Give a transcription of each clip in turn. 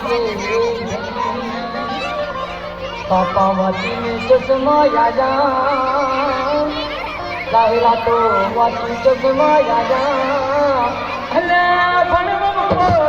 થઈ ગઈ. પાપા વાંચીને ચશ્મા યાજા લાવેલા તો વાંચી ચશ્મા યાજા ભણવા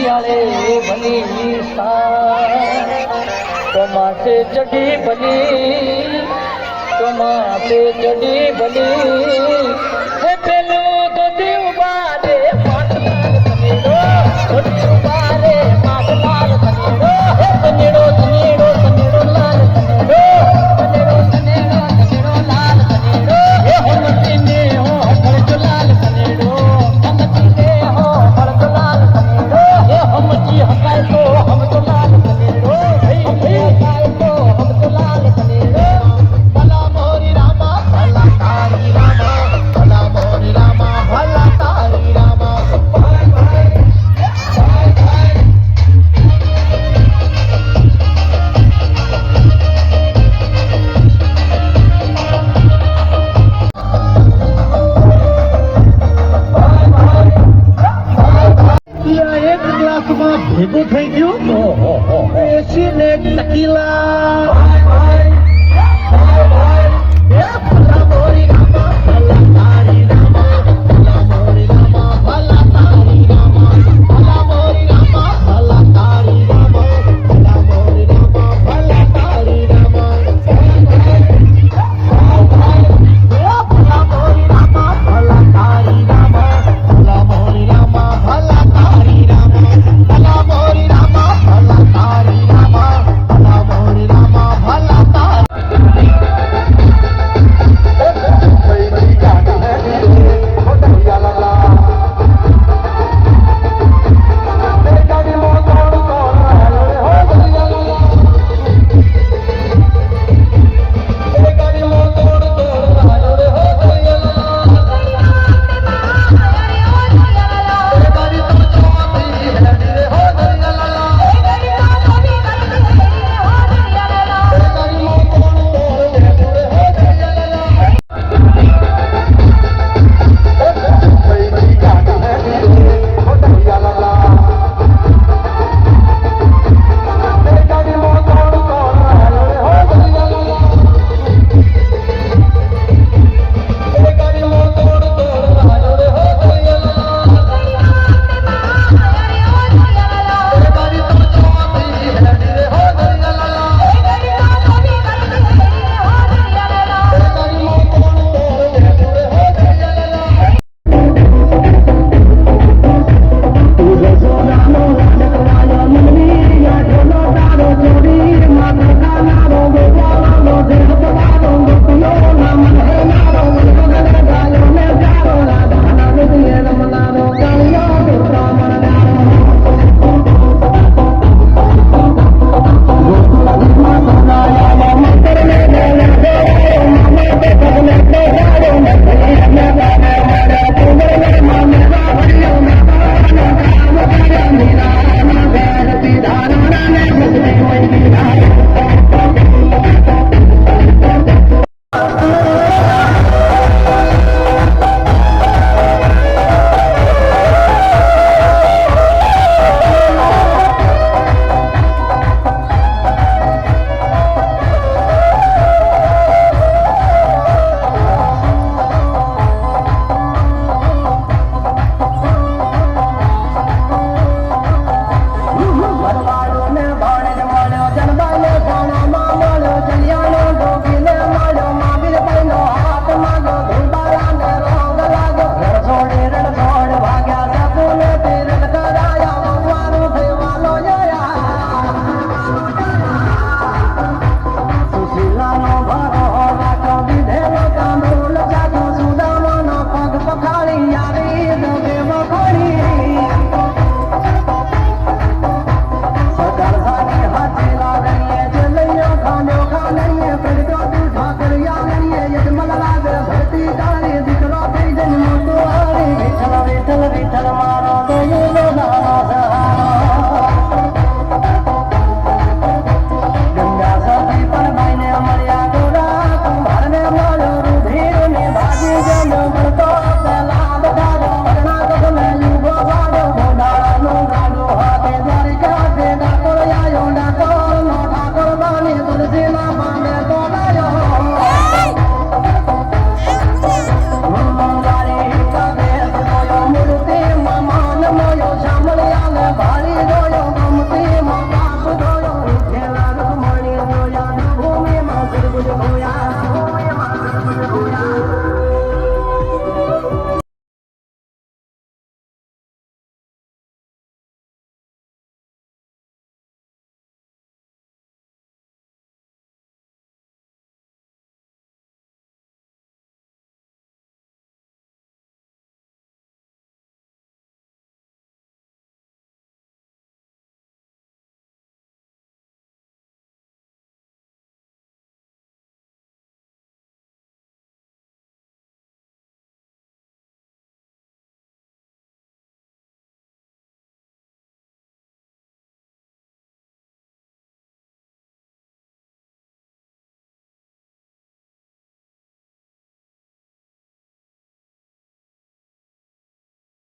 શિયાળે બની તમાશે ચડી બની તમાશે ચડી બની Presidente daquila. Vai, vai. Vai, vai.